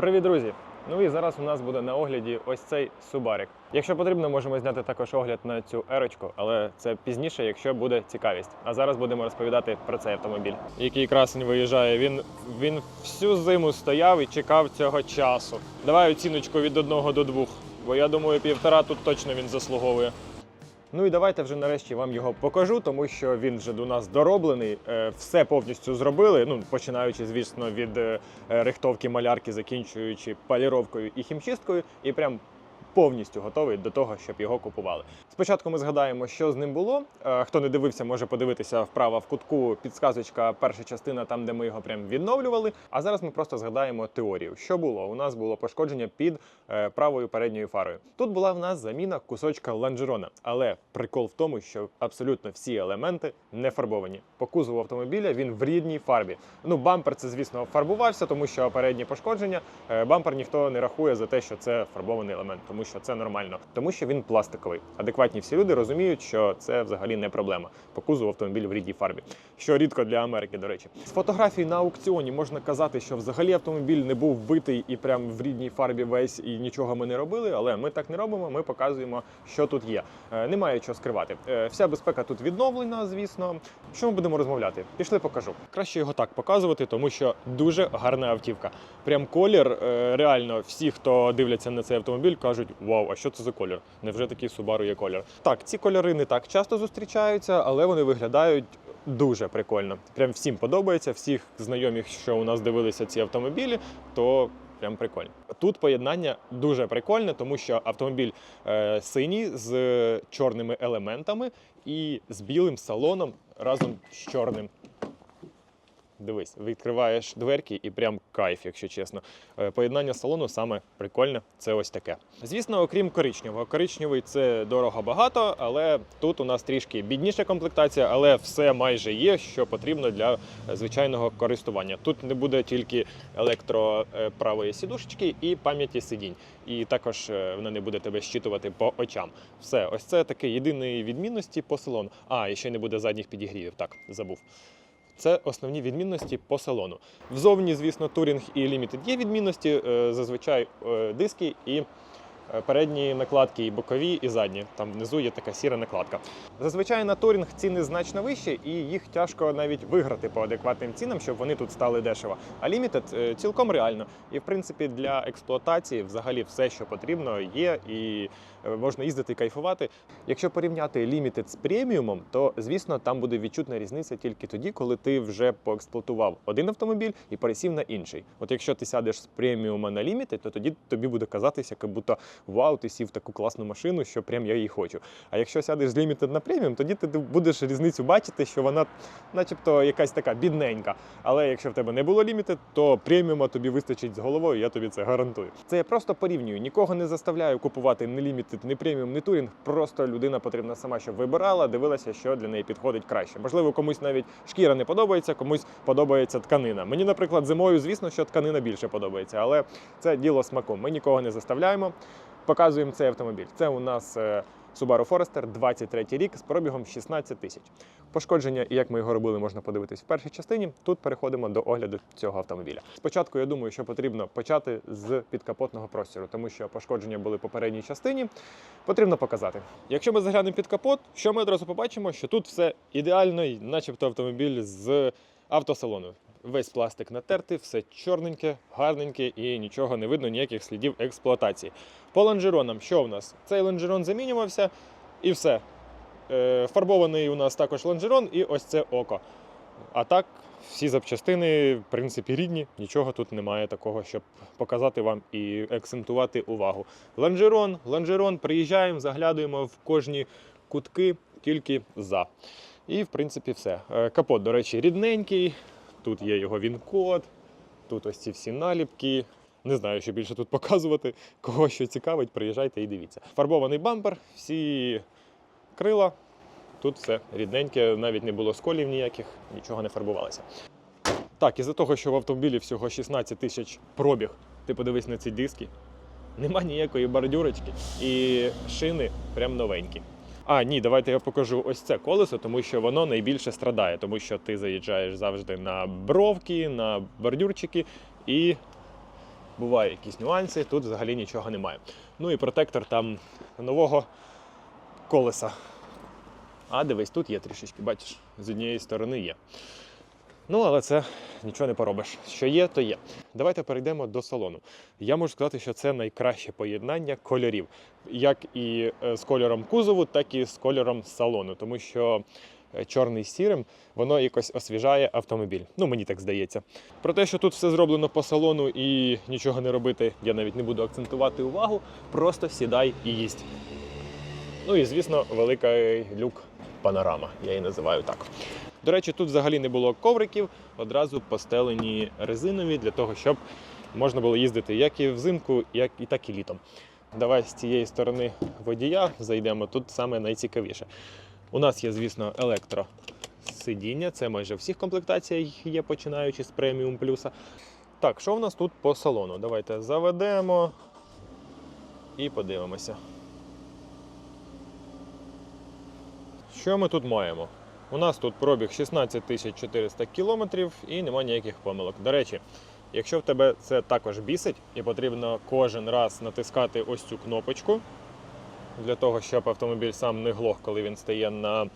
Привіт, друзі! Ну і зараз у нас буде на огляді ось цей Субарик. Якщо потрібно, можемо зняти також огляд на цю ерочку, але це пізніше, якщо буде цікавість. А зараз будемо розповідати про цей автомобіль. Який красень виїжджає. Він, він всю зиму стояв і чекав цього часу. Давай оціночку від 1 до 2, бо я думаю, півтора тут точно він заслуговує. Ну і давайте вже нарешті вам його покажу, тому що він вже до нас дороблений. Е, Все повністю зробили. Ну починаючи, звісно, від е, рихтовки малярки, закінчуючи паліровкою і хімчисткою, і прям повністю готовий до того, щоб його купували. Спочатку ми згадаємо, що з ним було. Е, Хто не дивився, може подивитися вправо в кутку. Підсказочка, перша частина, там де ми його прям відновлювали. А зараз ми просто згадаємо теорію. Що було? У нас було пошкодження під е, правою передньою фарою. Тут була в нас заміна кусочка лонжерона, але прикол в тому, що абсолютно всі елементи не фарбовані. По кузову автомобіля він в рідній фарбі. Ну, бампер це, звісно, фарбувався, тому що передні пошкодження. Е, Бампер ніхто не рахує за те, що це фарбований елемент, тому що це нормально, тому що він пластиковий. Адекватні всі люди розуміють, що це взагалі не проблема. По кузову автомобіль в рідній фарбі, що рідко для Америки, до речі. З фотографій на аукціоні можна казати, що взагалі автомобіль не був вбитий і прям в рідній фарбі весь і нічого ми не робили. Але ми так не робимо. Ми показуємо, що тут є. Е, Немає чого скривати. Е, Вся безпека тут відновлена, звісно. Що ми будемо розмовляти? Пішли, покажу. Краще його так показувати, тому що дуже гарна автівка. Прям колір. е, Реально, всі, хто дивляться на цей автомобіль, кажуть: Вау, а що це за колір? Невже такий Subaru є колір? Так, ці кольори не так часто зустрічаються, але вони виглядають. Дуже прикольно. Прям всім подобається. Всіх знайомих, що у нас дивилися ці автомобілі, то прям прикольно. Тут поєднання дуже прикольне, тому що автомобіль е, синій з чорними елементами і з білим салоном разом з чорним. Дивись, відкриваєш дверки і прям кайф, якщо чесно. Е, Поєднання салону саме прикольне, це ось таке. Звісно, окрім коричневого. Коричневий це дорого багато, але тут у нас трішки бідніша комплектація, але все майже є, що потрібно для звичайного користування. Тут не буде тільки електро е, сідушечки і пам'яті сидінь. І також е, вона не буде тебе щитувати по очам. Все, ось це таке єдиної відмінності по салону. А, і ще не буде задніх підігрівів. Так, забув. Це основні відмінності по салону. Взовні, звісно, турінг і лімітед є відмінності. е, Зазвичай е, диски і передні накладки, і бокові, і задні. Там внизу є така сіра накладка. Зазвичай на турінг ціни значно вищі, і їх тяжко навіть виграти по адекватним цінам, щоб вони тут стали дешево. А лімітед е, цілком реально. І в принципі для експлуатації взагалі все, що потрібно, є, і е, можна їздити і кайфувати. Якщо порівняти лімітед з преміумом, то звісно там буде відчутна різниця тільки тоді, коли ти вже поексплуатував один автомобіль і пересів на інший. От якщо ти сядеш з преміума на лімітед, то тоді тобі буде казатися, як будто вау, ти сів таку класну машину, що прям я її хочу. А якщо сядеш з лімітед на преміум, тоді ти будеш різницю бачити, що вона, начебто, якась така бідненька. Але якщо в тебе не було лімітед, то преміума тобі вистачить з головою, я тобі це гарантую. Це я просто порівнюю. Нікого не заставляю купувати ні лімітед, ні преміум, ні турінг. Просто людина потрібна сама, щоб вибирала, дивилася, що для неї підходить краще. Можливо, комусь навіть шкіра не подобається, комусь подобається тканина. Мені, наприклад, зимою, звісно, що тканина більше подобається, але це діло смаку. Ми нікого не заставляємо. Показуємо цей автомобіль. Це у нас е, Subaru Forester 23 рік з пробігом 16 тисяч. Пошкодження і як ми його робили, можна подивитись в першій частині. Тут переходимо до огляду цього автомобіля. Спочатку я думаю, що потрібно почати з підкапотного простіру, тому що пошкодження були в попередній частині. Потрібно показати. Якщо ми заглянемо під капот, що ми одразу побачимо, що тут все ідеально, начебто автомобіль з автосалону. Весь пластик натертий, все чорненьке, гарненьке і нічого не видно, ніяких слідів експлуатації. По лонжеронам, що в нас? Цей лонжерон замінювався і все. Е, Фарбований у нас також лонжерон і ось це око. А так, всі запчастини, в принципі, рідні, нічого тут немає такого, щоб показати вам і акцентувати увагу. Лонжерон, лонжерон, приїжджаємо, заглядуємо в кожні кутки, тільки за. І, в принципі, все. Е, Капот, до речі, рідненький. Тут є його він-код, тут ось ці всі наліпки. Не знаю, що більше тут показувати. Кого що цікавить, приїжджайте і дивіться. Фарбований бампер, всі крила. Тут все рідненьке, навіть не було сколів ніяких, нічого не фарбувалося. Так, із-за того, що в автомобілі всього 16 тисяч пробіг, ти подивись на ці диски. Нема ніякої бордюрочки і шини прям новенькі. А, ні, давайте я покажу ось це колесо, тому що воно найбільше страдає, тому що ти заїжджаєш завжди на бровки, на бордюрчики і бувають якісь нюанси, тут взагалі нічого немає. Ну і протектор там нового колеса. А дивись, тут є трішечки, бачиш, з однієї сторони є. Ну, але це нічого не поробиш. Що є, то є. Давайте перейдемо до салону. Я можу сказати, що це найкраще поєднання кольорів, як і е, з кольором кузову, так і з кольором салону, тому що е, чорний з сірим воно якось освіжає автомобіль. Ну, мені так здається. Про те, що тут все зроблено по салону і нічого не робити, я навіть не буду акцентувати увагу. Просто сідай і їсть. Ну і звісно, великий люк панорама, я її називаю так. До речі, тут взагалі не було ковриків, одразу постелені резинові для того, щоб можна було їздити як і взимку, як і так і літом. Давай з цієї сторони водія зайдемо. Тут саме найцікавіше. У нас є, звісно, електросидіння. Це майже в всіх комплектаціях є, починаючи з преміум плюса. Так, що в нас тут по салону? Давайте заведемо і подивимося. Що ми тут маємо? У нас тут пробіг 16 400 кілометрів і немає ніяких помилок. До речі, якщо в тебе це також бісить і потрібно кожен раз натискати ось цю кнопочку для того, щоб автомобіль сам не глох, коли він стає на,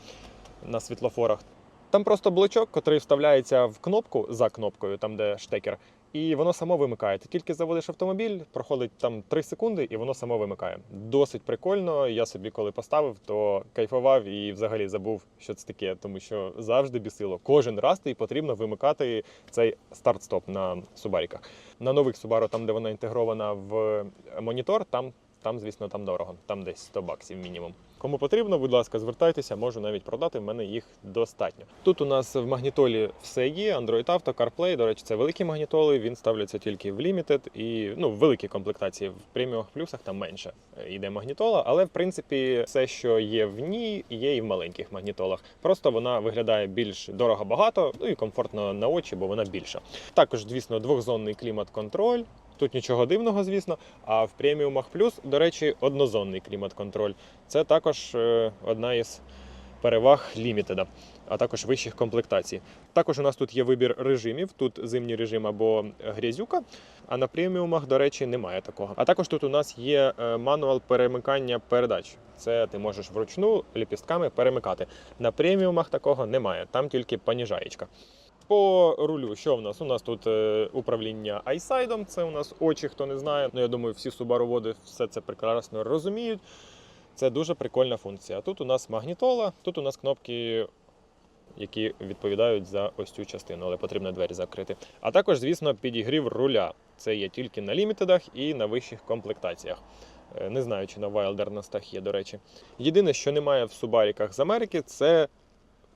на світлофорах. Там просто блочок, який вставляється в кнопку за кнопкою, там де штекер, і воно само вимикає. Ти тільки заводиш автомобіль, проходить там 3 секунди, і воно само вимикає. Досить прикольно. Я собі коли поставив, то кайфував і взагалі забув, що це таке, тому що завжди бісило. Кожен раз тобі потрібно вимикати цей старт-стоп на субаріках. На нових Subaru, там де вона інтегрована в монітор, там. Там, звісно, там дорого, там десь 100 баксів мінімум. Кому потрібно, будь ласка, звертайтеся, можу навіть продати. В мене їх достатньо. Тут у нас в магнітолі все є: Android Auto, CarPlay. До речі, це великі магнітоли. Він ставляться тільки в Limited і ну, в великій комплектації. В преміумах плюсах там менше йде магнітола, але в принципі все, що є в ній, є і в маленьких магнітолах. Просто вона виглядає більш дорого багато, ну і комфортно на очі, бо вона більша. Також, звісно, двохзонний клімат-контроль. Тут нічого дивного, звісно. А в преміумах плюс, до речі, однозонний клімат-контроль. Це також е, одна із переваг лімітеда, а також вищих комплектацій. Також у нас тут є вибір режимів. Тут зимній режим або грязюка, а на преміумах, до речі, немає такого. А також тут у нас є е, мануал перемикання передач. Це ти можеш вручну ліпістками перемикати. На преміумах такого немає, там тільки паніжаєчка. По рулю, що в нас? У нас тут е, управління айсайдом, це у нас очі, хто не знає. Ну, я думаю, всі субароводи все це прекрасно розуміють. Це дуже прикольна функція. Тут у нас магнітола, тут у нас кнопки, які відповідають за ось цю частину, але потрібно двері закрити. А також, звісно, підігрів руля. Це є тільки на лімітедах і на вищих комплектаціях. Е, Не знаю, чи на Wilderness є, до речі. Єдине, що немає в субаріках з Америки, це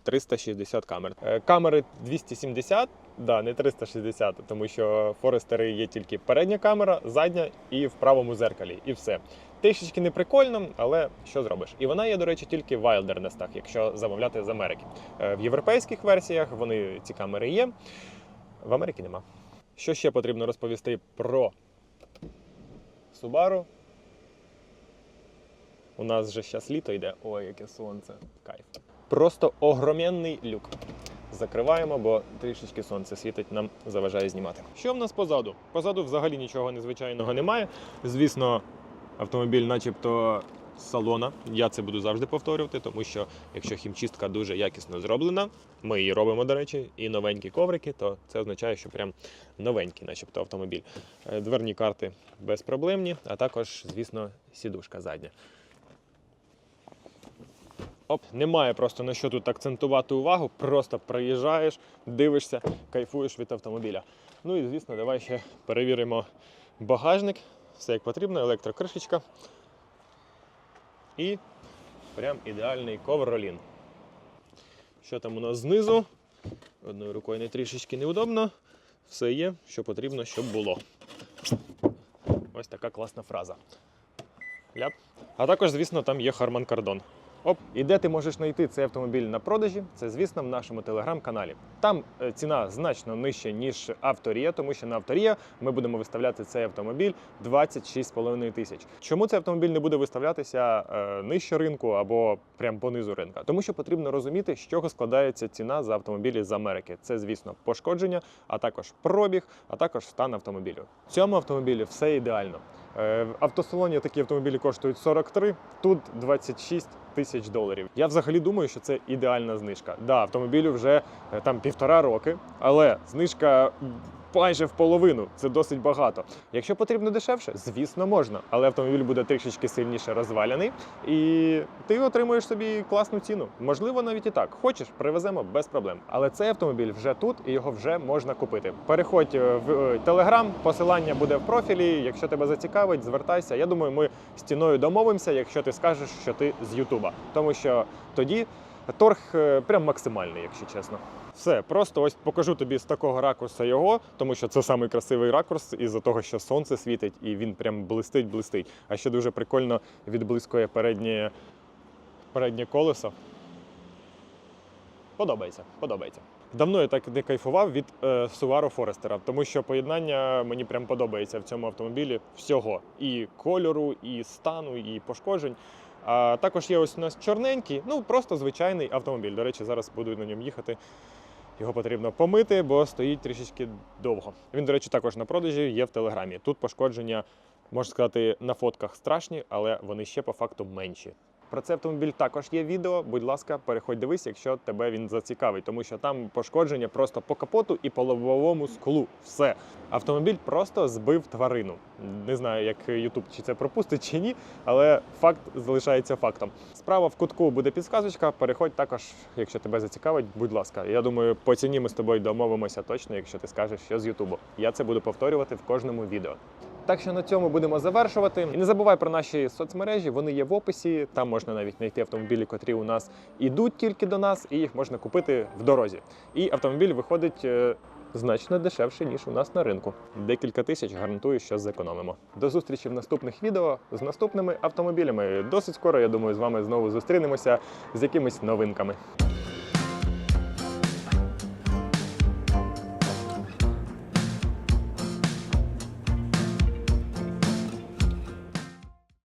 360 камер. Е, Камери 270, да, не 360, тому що Форестери є тільки передня камера, задня і в правому зеркалі, і все. Трішечки не прикольно, але що зробиш? І вона є, до речі, тільки в Wilderness, якщо замовляти з Америки. Е, В європейських версіях вони ці камери є. В Америці нема. Що ще потрібно розповісти про Subaru? У нас же зараз літо йде. Ой, яке сонце. Кайф. Просто огроменний люк. Закриваємо, бо трішечки сонце світить, нам заважає знімати. Що в нас позаду? Позаду взагалі нічого незвичайного немає. Звісно, автомобіль, начебто, салона. Я це буду завжди повторювати, тому що якщо хімчистка дуже якісно зроблена, ми її робимо, до речі, і новенькі коврики, то це означає, що прям новенький, начебто, автомобіль. Е, Дверні карти безпроблемні, а також, звісно, сідушка задня. Оп, немає просто на що тут акцентувати увагу, просто приїжджаєш, дивишся, кайфуєш від автомобіля. Ну і звісно, давай ще перевіримо багажник, все як потрібно, електрокришечка. І прям ідеальний ковролін. Що там у нас знизу? Одною рукою не трішечки неудобно. Все є, що потрібно, щоб було. Ось така класна фраза. Ляп. А також, звісно, там є Harman Kardon. Оп, і де ти можеш знайти цей автомобіль на продажі? Це, звісно, в нашому телеграм-каналі. Там е, ціна значно нижча, ніж авторія, тому що на авторія ми будемо виставляти цей автомобіль 26,5 тисяч. Чому цей автомобіль не буде виставлятися е, нижче ринку або прямо понизу ринка? Тому що потрібно розуміти, з чого складається ціна за автомобілі з Америки. Це, звісно, пошкодження, а також пробіг, а також стан автомобілю. В цьому автомобілі все ідеально. Е, В автосалоні такі автомобілі коштують 43, тут 26 тисяч доларів. Я взагалі думаю, що це ідеальна знижка. Да, автомобілю вже е, там півтора роки, але знижка. Майже в половину це досить багато. Якщо потрібно дешевше, звісно, можна, але автомобіль буде трішечки сильніше розваляний, і ти отримуєш собі класну ціну. Можливо, навіть і так. Хочеш, привеземо без проблем. Але цей автомобіль вже тут і його вже можна купити. Переходь е, в Телеграм, посилання буде в профілі. Якщо тебе зацікавить, звертайся. Я думаю, ми з ціною домовимося, якщо ти скажеш, що ти з Ютуба, тому що тоді. Торг е, прям максимальний, якщо чесно. Все, просто ось покажу тобі з такого ракурсу його, тому що це самий красивий ракурс, із-за того, що сонце світить і він прям блистить, блистить. А ще дуже прикольно відблискує переднє, переднє колесо. Подобається, подобається. Давно я так не кайфував від е, Subaru Forester, тому що поєднання мені прям подобається в цьому автомобілі всього: і кольору, і стану, і пошкоджень. А також є ось у нас чорненький, ну просто звичайний автомобіль. До речі, зараз буду на ньому їхати. Його потрібно помити, бо стоїть трішечки довго. Він, до речі, також на продажі є в телеграмі. Тут пошкодження, можна сказати, на фотках страшні, але вони ще по факту менші. Про цей автомобіль також є відео. Будь ласка, переходь дивись, якщо тебе він зацікавить, тому що там пошкодження просто по капоту і по лобовому склу. Все. Автомобіль просто збив тварину. Не знаю, як Ютуб чи це пропустить чи ні, але факт залишається фактом. Справа в кутку буде підсказочка. Переходь також, якщо тебе зацікавить, будь ласка. Я думаю, по ціні ми з тобою домовимося точно, якщо ти скажеш, що з Ютубу. Я це буду повторювати в кожному відео. Так що на цьому будемо завершувати. І не забувай про наші соцмережі, вони є в описі. Там можна навіть знайти автомобілі, котрі у нас ідуть тільки до нас, і їх можна купити в дорозі. І автомобіль виходить. е, Значно дешевше, ніж у нас на ринку. Декілька тисяч гарантую, що зекономимо. До зустрічі в наступних відео з наступними автомобілями. Досить скоро, я думаю, з вами знову зустрінемося з якимись новинками.